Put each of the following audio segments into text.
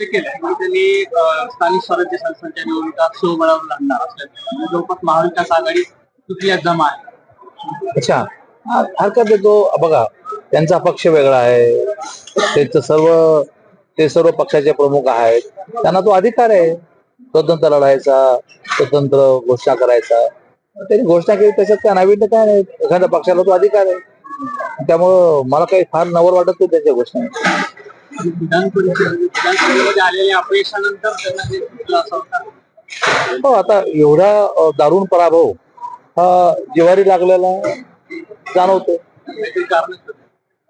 स्पष्ट केलंय की त्यांनी स्थानिक स्वराज्य संस्थांच्या निवडणुका स्वबळावर लढणार असल्याचं. म्हणजे जवळपास महाविकास आघाडी तुटल्यात जमा आहे. अच्छा. हरकत देतो बघा त्यांचा पक्ष वेगळा आहे. त्यांचं सर्व ते सर्व पक्षाचे प्रमुख आहेत. त्यांना तो अधिकार आहे. स्वतंत्र लढायचा स्वतंत्र घोषणा करायचा. त्यांनी घोषणा केली त्याच्यात काय नवीन काय नाही? एखाद्या पक्षाला तो अधिकार आहे. त्यामुळं मला काही फार नवर वाटत नाही त्यांच्या घोषणा विधान परिषद विधानसभेमध्ये आलेल्या अपयशानंतर त्यांना हे असं होतं. हो आता एवढा दारुण पराभव हा जिवारी लागलेला जाणवतो.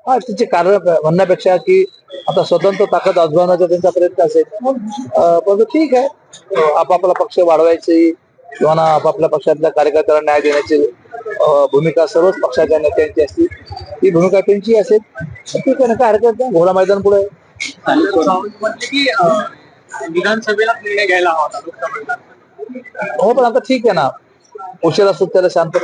हा त्याचे कारण म्हणण्यापेक्षा की आता स्वतंत्र ताकद आजमावण्याचा त्यांचा प्रयत्न असेल. परंतु ठीक आहे. आपापला पक्ष वाढवायची किंवा ना आपापल्या पक्षातल्या कार्यकर्त्याला न्याय देण्याची भूमिका सर्वच पक्षाच्या नेत्यांची असते ही भूमिका त्यांची असेल. ठीक आहे ना काय हरकत नाही घोडा मैदान पुढे. विधानसभेला निर्णय घ्यायला हवा होता लोकसभेला. हो पण आता ठीक आहे ना. उशिरा सुट त्याला शांत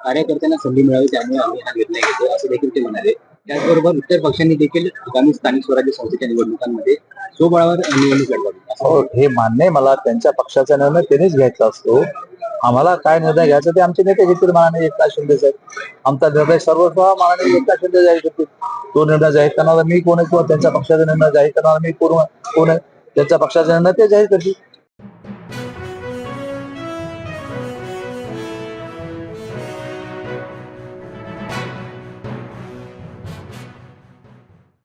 कार्यकर्त्यांना संधी मिळावी त्यामुळे आम्ही हा निर्णय घेतो असं देखील ते म्हणाले. त्याचबरोबर इतर पक्षांनी देखील आगामी स्थानिक स्वराज्य संस्थेच्या निवडणुकांमध्ये स्वबळावर निवडणूक लढवावी. हो हे मान्य आहे मला. त्यांच्या पक्षाचा निर्णय त्यांनीच घ्यायचा असतो. आम्हाला काय निर्णय घ्यायचा ते आमचे नेते घेतील मानाने एकनाथ शिंदे साहेब. आमचा निर्णय सर्वस्व मानाने एकनाथ शिंदे जाहीर करतील. तो निर्णय जाहीर करणारा मी कोण आहे किंवा त्यांच्या पक्षाचा निर्णय जाहीर करणारा मी कोण कोण आहे त्यांच्या पक्षाचा निर्णय ते जाहीर करतील.